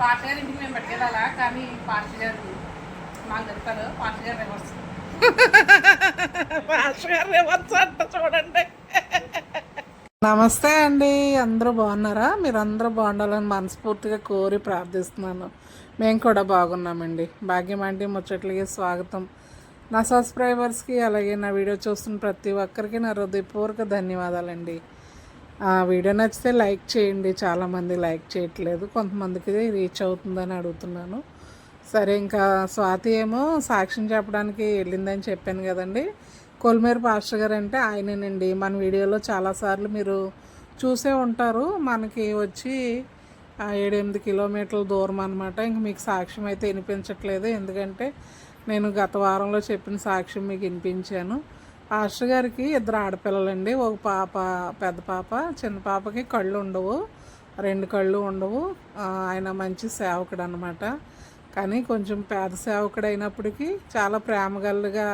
గారు ఇంటికి మేము పట్టుకెళ్ళాలా? కానీ పాస్ గారు మాకు దొరుకుతారు. పాస్ గారు రివర్స్ మాస్టర్ గారు రివర్స్ అంట చూడండి. నమస్తే అండి. అందరూ బాగున్నారా? మీరు అందరూ బాగుండాలని మనస్ఫూర్తిగా కోరి ప్రార్థిస్తున్నాను. మేము కూడా బాగున్నామండి. భాగ్యం ఆంటీ ముచ్చట్లకి స్వాగతం. నా సబ్స్క్రైబర్స్కి అలాగే నా వీడియో చూస్తున్న ప్రతి ఒక్కరికి నా హృదయపూర్వక ధన్యవాదాలండి. వీడియో నచ్చితే లైక్ చేయండి. చాలామంది లైక్ చేయట్లేదు. కొంతమందికి రీచ్ అవుతుందని అడుగుతున్నాను. సరే ఇంకా స్వాతి ఏమో సాక్ష్యం చెప్పడానికి వెళ్ళిందని చెప్పాను కదండి. కొలిమేరు పాస్టర్ గారు అంటే ఆయనేనండి. మన వీడియోలో చాలాసార్లు మీరు చూసే ఉంటారు. మనకి వచ్చి ఏడెనిమిది కిలోమీటర్ల దూరం అనమాట ఇంక మీకు సాక్ష్యం అయితే వినిపించట్లేదు. ఎందుకంటే నేను గత వారంలో చెప్పిన సాక్ష్యం మీకు వినిపించాను. పాస్టర్ గారికి ఇద్దరు ఆడపిల్లలండి. ఒక పాప పెద్ద పాప చిన్న పాపకి కళ్ళు ఉండవు. రెండు కళ్ళు ఉండవు. ఆయన మంచి సేవకుడు అనమాట కానీ కొంచెం పేద సేవకుడు అయినప్పటికీ చాలా ప్రేమగల్లుగా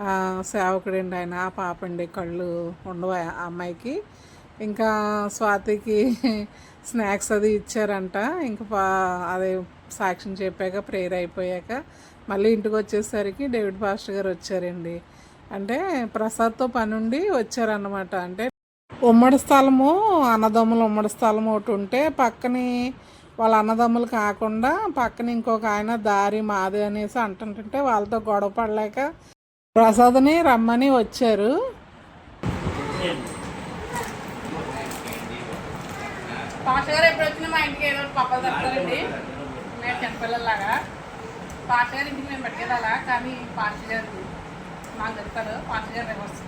సేవకుడు సేవకుడండి ఆయన. ఆ పాప అండి కళ్ళు ఉండవు అమ్మాయికి. ఇంకా స్వాతికి స్నాక్స్ అది ఇచ్చారంట. ఇంకా పా అదే సాక్ష్యం చెప్పాక ప్రేయర్ అయిపోయాక మళ్ళీ ఇంటికి వచ్చేసరికి డేవిడ్ పాస్టర్ గారు వచ్చారండి. అంటే ప్రసాద్తో పనుండి వచ్చారన్నమాట. అంటే ఉమ్మడి స్థలము అన్నదమ్ములు ఉమ్మడి స్థలం ఒకటి ఉంటే పక్కని వాళ్ళ అన్నదమ్ములు కాకుండా పక్కన ఇంకొక ఆయన దారి మాది అనేసి అంటుంటుంటే వాళ్ళతో గొడవ పడలేక ప్రసాద్ని రమ్మని వచ్చారు. పాస్ గారు ఎప్పుడు వచ్చినా మా ఇంటికి ఏదో ఒకటి పక్కలు తప్పుతారండి మేము చిన్నపిల్లలాగా పాస్ గారు ఇంటికి మేము పట్టుకెళ్ళాలా కానీ పాస్ గారు మాకు దొరుకుతారు పాస్ గారు రివర్స్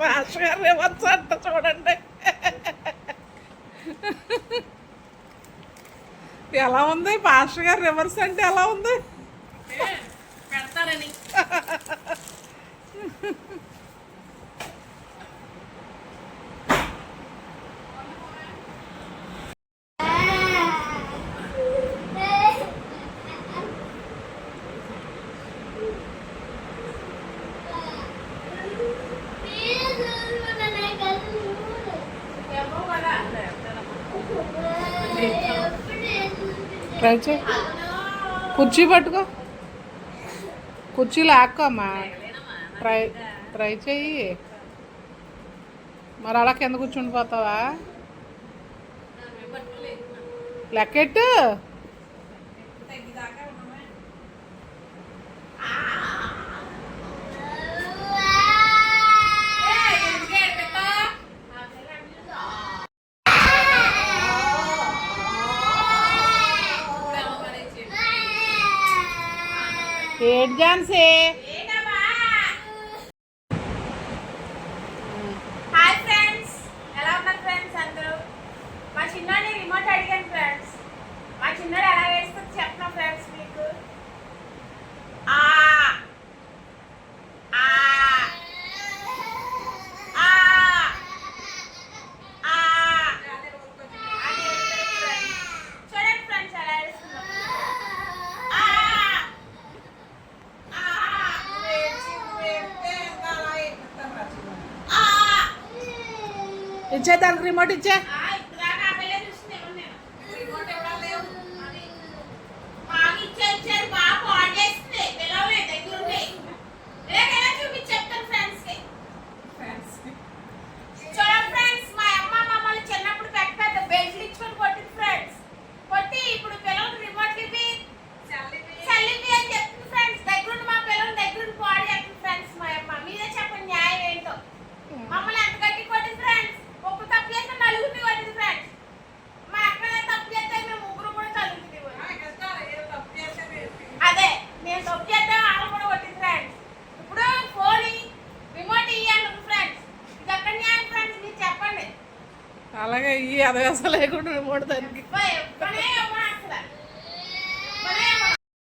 పాస్టర్ గారు రివర్స్ అంట చూడండి. ఎలా ఉంది? పాస్టర్ గారు రివర్స్ అంటే ఎలా ఉంది? పెడతారని. ట్రై చేయి కుర్చీ పట్టుకో. కుర్చీ లాక్కమ్మా ట్రై ట్రై చెయ్యి. మరి అలా కింద కూర్చుండిపోతావా? లెక్కెట్టు. પેટ જામશે છે તારી મોટી છે. అలాగే లేకుండా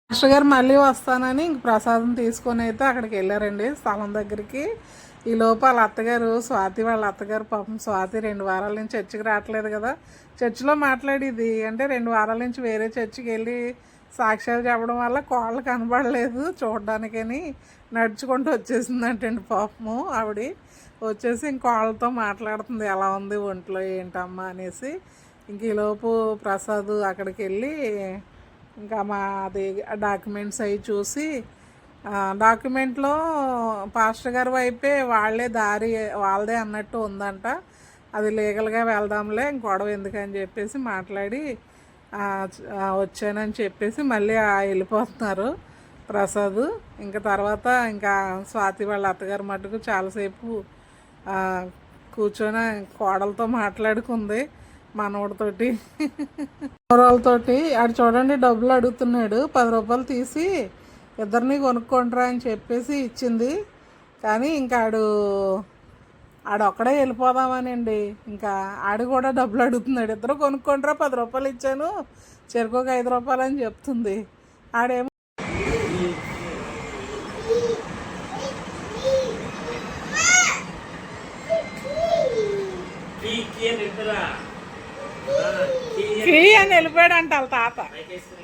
మాస్టర్ గారు మళ్ళీ వస్తానని ఇంక ప్రసాదం తీసుకొని అయితే అక్కడికి వెళ్ళారండి స్థలం దగ్గరికి. ఈ లోపు వాళ్ళ అత్తగారు స్వాతి వాళ్ళ అత్తగారు పాపం స్వాతి రెండు వారాల నుంచి చర్చికి రావట్లేదు కదా. చర్చిలో మాట్లాడేది అంటే రెండు వారాల నుంచి వేరే చర్చికి వెళ్ళి సాక్ష్యాలు చెప్పడం వల్ల కోళ్ళు కనబడలేదు చూడడానికని నడుచుకుంటూ వచ్చేసిందంటండి పాపము ఆవిడ. వచ్చేసి ఇంకోళ్ళతో మాట్లాడుతుంది ఎలా ఉంది ఒంట్లో ఏంటమ్మా? అనేసి. ఇంక ఈలోపు ప్రసాద్ అక్కడికి వెళ్ళి ఇంకా మా అది డాక్యుమెంట్స్ అవి చూసి డాక్యుమెంట్లో పాస్టర్ గారి వైపే వాళ్ళే దారి వాళ్ళదే అన్నట్టు ఉందంట. అది లీగల్గా వెళ్దాంలే ఇంక గొడవ ఎందుకని చెప్పేసి మాట్లాడి వచ్చానని చెప్పేసి మళ్ళీ వెళ్ళిపోతున్నారు ప్రసాద్. ఇంకా తర్వాత ఇంకా స్వాతి వాళ్ళ అత్తగారు మటుకు చాలాసేపు కూర్చొని కోడలతో మాట్లాడుకుంది మనవడితోటి కూరలతోటి ఆడు చూడండి డబ్బులు అడుగుతున్నాడు పది రూపాయలు తీసి ఇద్దరిని కొనుక్కుంటారా అని చెప్పేసి ఇచ్చింది. కానీ ఇంకా ఆడు ఆడొక్కడే ఒక్కడే వెళ్ళిపోదామనండి. ఇంకా ఆడు కూడా డబ్బులు అడుగుతున్నాడు. ఇద్దరు కొనుక్కుంటారా పది రూపాయలు ఇచ్చాను. చెరుకు ఐదు రూపాయలు అని చెప్తుంది. ఆడేమో ఫ్రీ అని వెళ్ళిపోయాడు అంట వాళ్ళ తాత. పైకేసుకుని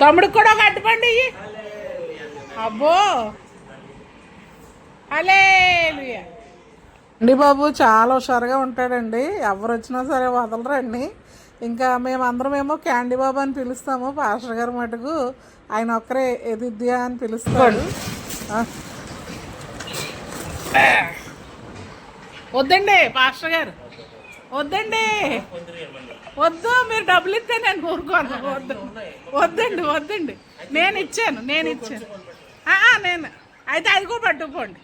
తమ్ముడు కూడా ఒక అడ్డుపండి. అబ్బో. అలే అండి బాబు చాలా హుషారుగా ఉంటాడండి. ఎవరు వచ్చినా సరే వదలరండి. ఇంకా మేమందరం ఏమో క్యాండీ బాబు అని పిలుస్తాము పాస్టర్ గారు మటుకు. ఆయన ఒక్కరే ఎదిద్యా అని పిలుస్తాడు. వద్దండి పాస్టర్ గారు. వద్దండి. వద్దు మీరు డబ్బులు ఇస్తే నేను ఊరుకోను. వద్దు. వద్దండి వద్దండి. నేను ఇచ్చాను నేను ఇచ్చాను. నేను. అయితే అది కూడా పట్టుకుపోండి.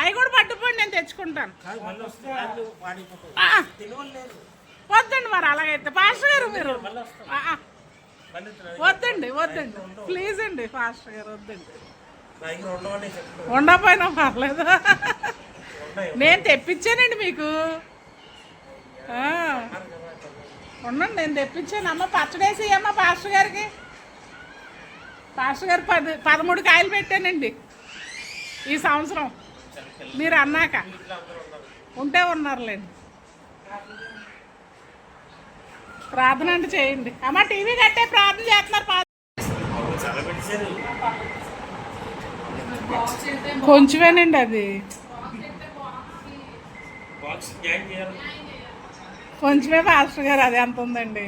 అవి కూడా పట్టుకుపోండి నేను తెచ్చుకుంటాను. వద్దండి మరి అలాగైతే. పాస్టర్ గారు మీరు. వద్దండి వద్దండి. ప్లీజ్ అండి పాస్టర్ గారు వద్దండి. నా దగ్గర ఉండవని చెప్తారు. ఉండకపోయినా పర్లేదు. నేను తెప్పించానండి మీకు. ఉండండి నేను తెప్పించాను. అమ్మ పచ్చడేసి అమ్మ పాస్టర్ గారికి. పాస్టర్ గారు పది పదమూడు కాయలు పెట్టానండి ఈ సంవత్సరం. మీరు అన్నాక. ఉంటే ఉన్నారులేండి. ప్రార్థన అంటే చేయండి. అమ్మ టీవీ కట్టే ప్రార్థన చేస్తున్నారు. కొంచెమేనండి అది. కొంచెమే పాస్టర్ గారు అది ఎంత ఉందండి.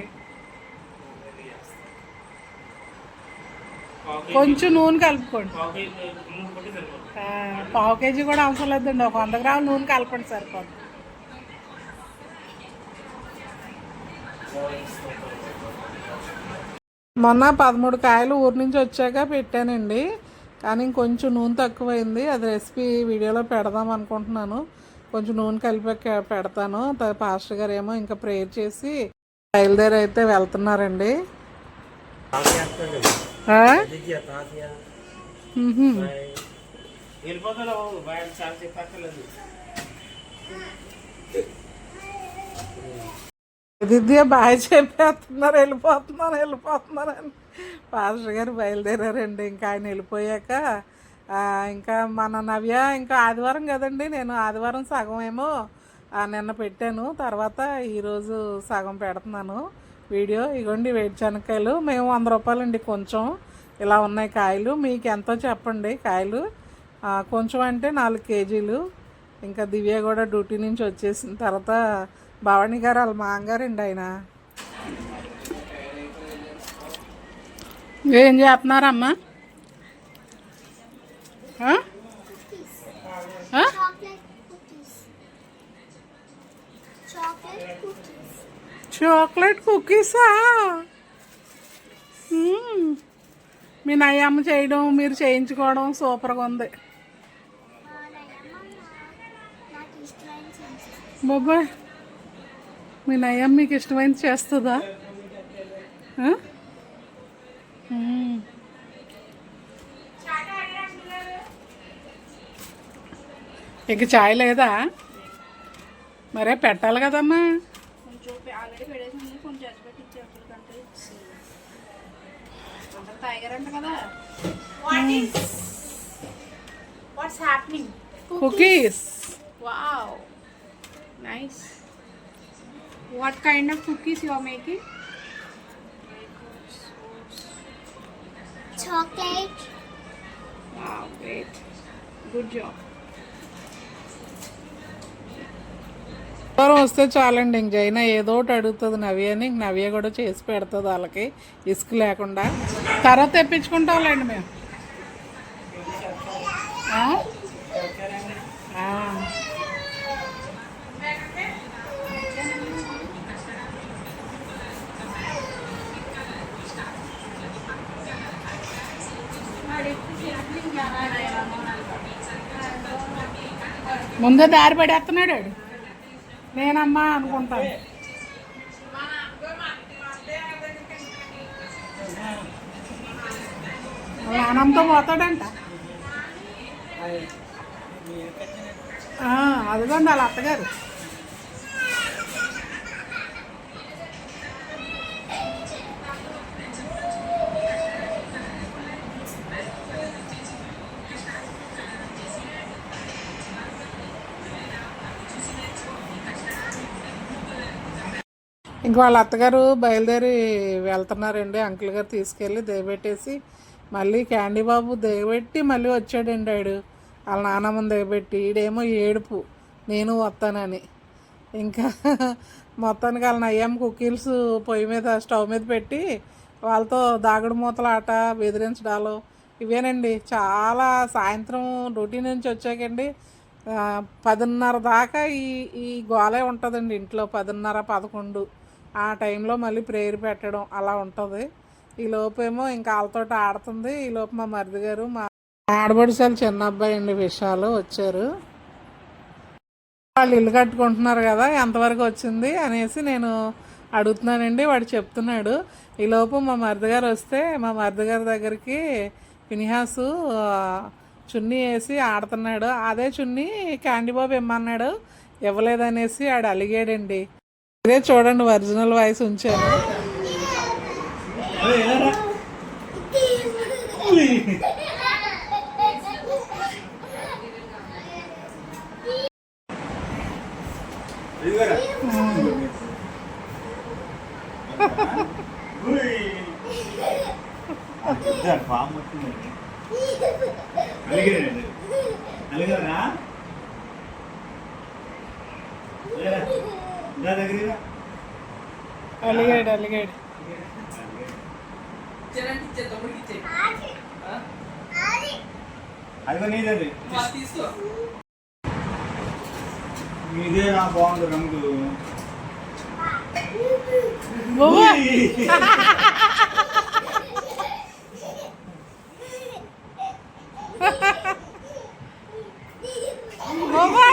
కొంచెం నూనె కలుపుకోండి. పావు కేజీ కూడా అవసరం లేదండి. ఒక వంద గ్రాముల నూనె కలపండి సరిపోతుంది. మొన్న పదమూడు కాయలు ఊరి నుంచి వచ్చాక పెట్టానండి. కానీ ఇంకొంచెం నూనె తక్కువైంది. అది రెసిపీ వీడియోలో పెడదాం అనుకుంటున్నాను. కొంచెం నూనె కలిపి పెడతాను. పాస్టర్ గారు ఏమో ఇంకా ప్రేయర్ చేసి బయలుదేరి అయితే వెళ్తున్నారండి దిద్య బాయ్ చెప్పేస్తున్నారు వెళ్ళిపోతున్నారు వెళ్ళిపోతున్నారు అని. పాస్టర్ గారు బయలుదేరారండి. ఇంకా ఆయన వెళ్ళిపోయాక ఇంకా మన నవ్య ఇంకా ఆదివారం కదండి. నేను ఆదివారం సగం ఏమో నిన్న పెట్టాను. తర్వాత ఈరోజు సగం పెడుతున్నాను. వీడియో ఇగోండి వేడి చెనక్కాయలు మేము వంద రూపాయలండి కొంచెం. ఇలా ఉన్నాయి కాయలు. మీకు ఎంతో చెప్పండి కాయలు. కొంచెం అంటే నాలుగు కేజీలు. ఇంకా దివ్య కూడా డ్యూటీ నుంచి వచ్చేసిన తర్వాత భవానీ గారు వాళ్ళ మామగారండి ఆయన. ఏం చేస్తున్నారమ్మా. చాక్లెట్ కుకీసా. మీ నయ్యమ్మ చేయడం మీరు చేయించుకోవడం సూపర్గా ఉంది. బాబాయ్ మీ నయ్యమ్మ మీకు ఇష్టమైంది చేస్తుందా. ఇంక చాయ్ లేదా మరే పెట్టాలి కదమ్మా cookies Wow. Nice. What kind of cookies you are making? Chocolate. Wow, great. Good job. వస్తే చాలండి ఇంక జైనా ఏదో ఒకటి అడుగుతుంది నవ్య అని ఇంక నవ్య కూడా చేసి పెడుతుంది వాళ్ళకి ఇసుక లేకుండా తర్వాత తెప్పించుకుంటాంలేండి మేము ముందే దారి పడేస్తున్నాడు వాడు. నేనమ్మా అనుకుంటాను. నానంతో పోతాడంట. అదిగోండి వాళ్ళ అత్తగారు. ఇంక వాళ్ళ అత్తగారు బయలుదేరి వెళ్తున్నారండి. అంకుల్ గారు తీసుకెళ్ళి దిగబెట్టేసి మళ్ళీ క్యాండీ బాబు దిగబెట్టి మళ్ళీ వచ్చాడండి ఆడు. వాళ్ళ నానమ్మని దిగబెట్టి ఈడేమో ఏడుపు నేను వస్తానని. ఇంకా మొత్తానికి వాళ్ళ నయ్యం కుకీల్స్ పొయ్యి మీద స్టవ్ మీద పెట్టి వాళ్ళతో దాగుడు మూతల ఆట బెదిరించడాలు ఇవేనండి. చాలా సాయంత్రం డ్యూటీ నుంచి వచ్చాకండి. పదిన్నర దాకా ఈ ఈ గోలే ఉంటుందండి ఇంట్లో పదిన్నర పదకొండు. ఆ టైంలో మళ్ళీ ప్రేయర్ పెట్టడం అలా ఉంటుంది. ఈ లోపేమో ఇంకా వాళ్ళతో ఆడుతుంది. ఈ లోపు మా మరిది గారు మా ఆడబడిసాలు చిన్న అబ్బాయి అండి విషయాలు వచ్చారు. వాళ్ళు ఇల్లు కట్టుకుంటున్నారు కదా ఎంతవరకు వచ్చింది అనేసి నేను అడుగుతున్నానండి. వాడు చెప్తున్నాడు. ఈ లోపు మా మరిది గారు వస్తే మా మరిది గారి దగ్గరికి పినిహాసు చున్నీ వేసి ఆడుతున్నాడు. అదే చున్నీ క్యాండీ బాబు ఇమ్మన్నాడు. ఇవ్వలేదనేసి ఆడు అలిగాడండి. ఇదే చూడండి ఒరిజినల్ వాయిస్ ఉంచాను. ఇదిగోరా. ఉయ్. అలిగాడు అలిగాడు. అదిగో నీదండి ఇదే నా బాగుంది రంగు బాబా బాబా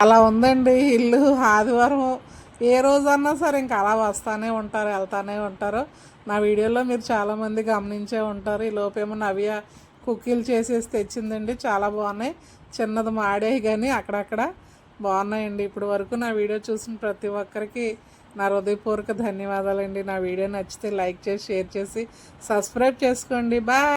అలా ఉందండి ఇల్లు ఆదివారం ఏ రోజన్నా సరే ఇంకా అలా వస్తానే ఉంటారు వెళ్తానే ఉంటారు. నా వీడియోలో మీరు చాలామంది గమనించే ఉంటారు. ఈ లోపేమో నవ్య కుక్కీలు చేసేసి తెచ్చిందండి. చాలా బాగున్నాయి. చిన్నది మాడేవి కానీ అక్కడక్కడ బాగున్నాయండి. ఇప్పుడు వరకు నా వీడియో చూసిన ప్రతి ఒక్కరికి నా హృదయపూర్వక ధన్యవాదాలండి. నా వీడియో నచ్చితే లైక్ చేసి షేర్ చేసి సబ్స్క్రైబ్ చేసుకోండి. బాయ్!